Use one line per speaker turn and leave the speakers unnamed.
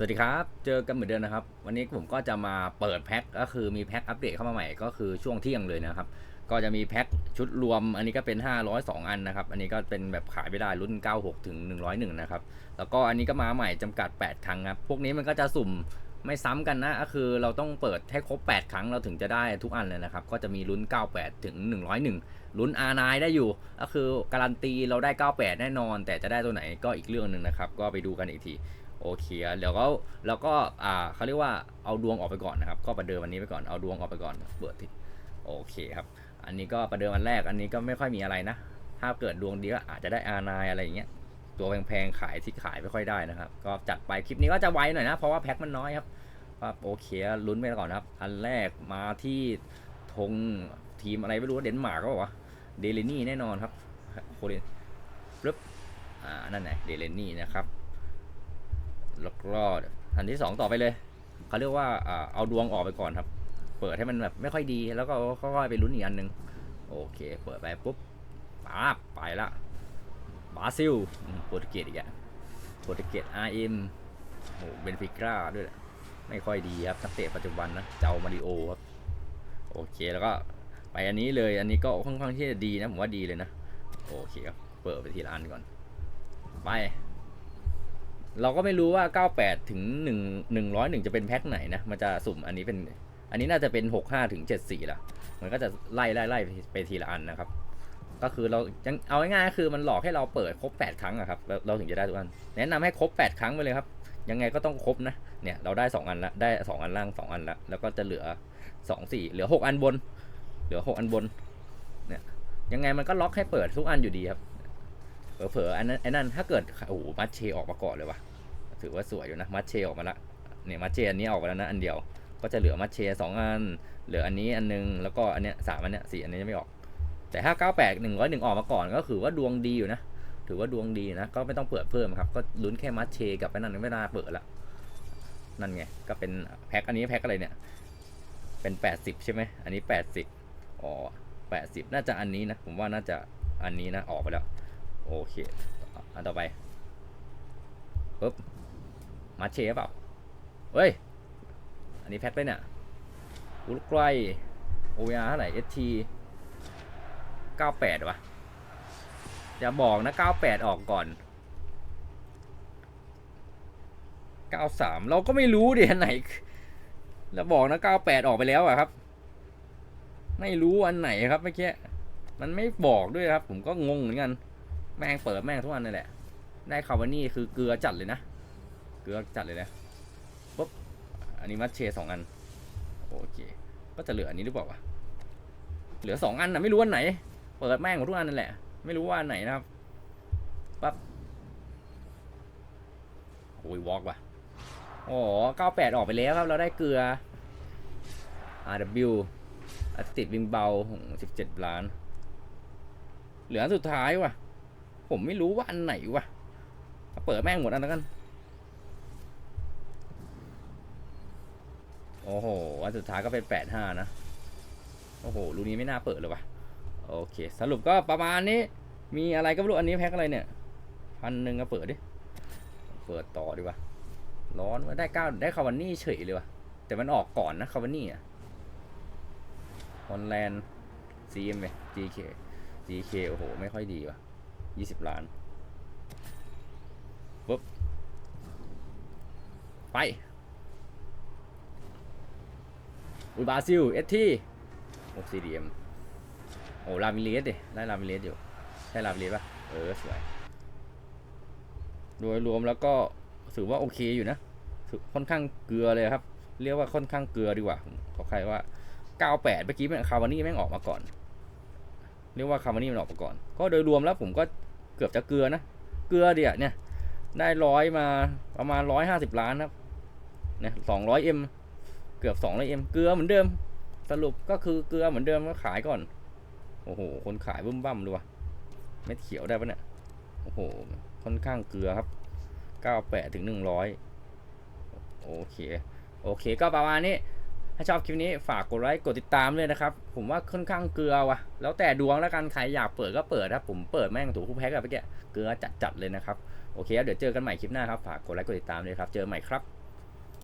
สวัสดีครับ เจอกันเหมือนเดิมนะครับ วันนี้ผมก็จะมาเปิดแพ็คก็คือมีแพ็คอัปเดตเข้ามาใหม่ก็คือช่วงเที่ยงเลยนะครับ ก็จะมีแพ็คชุดรวม อันนี้ก็เป็น 502 อันนะครับ อันนี้ก็เป็นแบบขายไม่ได้รุ่น 96 ถึง 101 นะครับ แล้วก็อันนี้ก็มาใหม่จำกัด 8 ครั้งครับ พวกนี้มันก็จะสุ่มไม่ซ้ำกันนะ ก็คือเราต้องเปิดให้ครบ 8 ครั้งเราถึงจะได้ทุกอันเลยนะครับ ก็จะมีลุ้น 98 ถึง 101 ลุ้น R9 ได้อยู่ ก็คือการันตีเราได้ 98 แน่นอน แต่จะได้ตัวไหนก็อีกเรื่องหนึ่งนะครับ ก็ไปดูกันอีกที โอเคเดี๋ยวก็แล้วก็อ่าเขาเรียกว่าเอาดวงออกไปก่อนนะครับ ก็ประเดิมวันนี้ไปก่อนเอาดวงออกไปก่อนเปิดทีโอเคครับ อันนี้ก็ประเดิมวันแรกอันนี้ก็ไม่ค่อยมีอะไรนะ ถ้าเกิดดวงดีก็อาจจะได้อานายอะไรอย่างเงี้ยตัวแพงๆขายที่ขายไม่ค่อยได้นะครับ ก็จัดไปคลิปนี้ก็จะไวหน่อยนะ เพราะว่าแพ็คมันน้อยครับครับโอเคลุ้นไปก่อนนะครับ อันแรกมาที่ธงทีมอะไรไม่รู้เดนมาร์กก็บอกว่าเดลนี่แน่นอนครับโคเรนปึ๊บอ่านั่นไงเดลนี่นะครับ แล้วก็อันที่สองต่อไปเลยเขาเรียกว่าเอาดวงออกไปก่อนครับ เปิดให้มันแบบไม่ค่อยดี แล้วก็ค่อยๆไปลุ้นอีกอันหนึ่งโอเค เปิดไปปุ๊บป๊าไปละบราซิลโปรตุเกสอีกอะโปรตุเกสอาร์เอ็มโอ้เบนฟิก้าด้วยแหละไม่ค่อยดีครับนักเตะปัจจุบันนะเจ้ามาริโอครับโอเคแล้วก็ไปอันนี้เลยอันนี้ก็ค่อนข้างที่จะดีนะผมว่าดีเลยนะ โอเคครับ เปิดไปทีละอันก่อน ไป เราก็ไม่รู้ว่า 98 ถึง 1 101 จะเป็นแพ็คไหนนะ มันจะสุ่มอันนี้เป็น อันนี้น่าจะเป็น 65 ถึง 74ละมันก็จะไล่ไล่ไล่ไปทีละอันนะครับ ก็คือเรายังเอาง่ายๆคือมันหลอกให้เราเปิดครบ 8 ครั้งอะครับ เราถึงจะได้ทุกอัน แนะนำให้ครบ 8 ครั้งไปเลยครับ ยังไงก็ต้องครบนะ เนี่ยเราได้ 2 อันละ ได้ 2 อันล่าง 2 อันละ แล้วก็จะเหลือ 2 4 เหลือ 6 อันบน เหลือ 6 อันบน เนี่ย ยังไงมันก็ล็อกให้เปิดทุกอันอยู่ดีครับ เผลอๆอันนั้นไอ้นั่นถ้าเกิดโอ้โหมัดเชออกมาก่อนเลยวะถือว่าสวยอยู่นะมัดเชออกมาละเนี่ยมัดเชอันนี้ออกมาแล้วนะอันเดียว ก็จะเหลือมัดเชสองอัน เหลืออันนี้อันนึงแล้วก็อันเนี้ยสามอันเนี้ยสี่อันนี้ยังไม่ออก แต่ถ้าเก้าแปดหนึ่งร้อยหนึ่งออกมาก่อนก็ถือว่าดวงดีอยู่นะถือว่าดวงดีนะก็ไม่ต้องเปิดเพิ่มครับก็ลุ้นแค่มัดเชกับไอ้นั่นไม่น่าเปิดละนั่นไงก็เป็นแพ็คอันนี้แพ็คอะไรเนี่ยเป็นแปดสิบใช่ไหมอันนี้แปดสิบอ๋อแปดสิบน่าจะอันนี้นะผมว่าน่าจะอันนี้นะออกไปแล้ว โอเค อันต่อไปปุ๊บมาเชฟเปล่าเฮ้ย อันนี้แพ็คเลยเนี่ยอุลไกรโอเวอาร์เท่าไหร่เอสทีเก้าแปดวะอย่าบอกนะเก้าแปดออกก่อนเก้าสามเราก็ไม่รู้ดิอันไหนแล้วบอกนะเก้าแปดออกไปแล้วอะครับ ไม่รู้อันไหนครับเมื่อกี้มันไม่บอกด้วยครับ ผมก็งงเหมือนกัน แม่งเปิดแม่งทุกอันนั่นแหละ ได้คาวานี่คือเกลือจัดเลยนะ เกลือจัดเลยนะปุ๊บ อันนี้มัดเชสองอัน โอเค ก็จะเหลืออันนี้หรือเปล่าวะ เหลือสองอันนะไม่รู้อันไหน เปิดแม่งทุกอันนั่นแหละ ไม่รู้ว่าอันไหนนะครับ ปั๊บ โอ้ยวอล์กว่ะอ๋อเก้าแปดออกไปแล้วครับ เราได้เกลือ RW อัติดวิงเบาสิบเจ็ดล้าน เหลืออันสุดท้ายว่ะ ผมไม่รู้ว่าอันไหนวะเปิดแม่งหมดอันแล้วกัน โอ้โห อันสุดท้ายก็เป็นแปดห้านะ โอ้โห รูนี้ไม่น่าเปิดเลยวะโอเค สรุปก็ประมาณนี้ มีอะไรก็ไม่รู้ อันนี้แพ็คอะไรเนี่ย พันหนึ่งก็เปิดดิ เปิดต่อดีกว่าร้อนว่าได้เก้าได้คาวานี่เฉยเลยวะแต่มันออกก่อนนะคาวานี่อะฮอลแลนด์ CM ไหม GK GK โอ้โห ไม่ค่อยดีว่ะ ยี่สิบล้านปุ๊บ ไป อุบราซิล เอสทีโอ้ซีดีเอ็มโอ้ลามิเลสดิได้ลามิเลสอยู่ใช่ลามิเลสป่ะ เออ สวย โดยรวมแล้วก็ถือว่าโอเคอยู่นะค่อนข้างเกลือเลยครับ เรียกว่าค่อนข้างเกลือดีกว่าขอใครว่า 98 เมื่อกี้คาวานี่แม่งออกมาก่อน รียกว่าคาวานี่มันออกมาก่อน ก็โดยรวมแล้วผมก็เกือบจะเกลือนะ เกลือเดียเนี่ย ได้ร้อยมาประมาณร้อยห้าสิบล้านครับเนี่ยสองร้อยเอ็มเกือบสองร้อยเอ็มเกลือเหมือนเดิม สรุปก็คือเกลือเหมือนเดิมก็ขายก่อน โอ้โห คนขายบึ้มบั้มเลยวะเม็ดเขียวได้ปะเนี่ย โอ้โห ค่อนข้างเกลือครับเก้าแปดถึงหนึ่งร้อยโอเค โอเคก็ประมาณนี้ ถ้าชอบคลิปนี้ฝากกดไลค์กดติดตามเลยนะครับ ผมว่าค่อนข้างเกลือว่ะ แล้วแต่ดวงแล้วกันใครอยากเปิดก็เปิดครับผมเปิดแม่งถูกคู่แพ้กับเมื่อกี้เกลือจัดๆเลยนะครับ โอเคเดี๋ยวเจอกันใหม่คลิปหน้าครับ ฝากกดไลค์กดติดตามเลยครับ เจอกันใหม่ครับ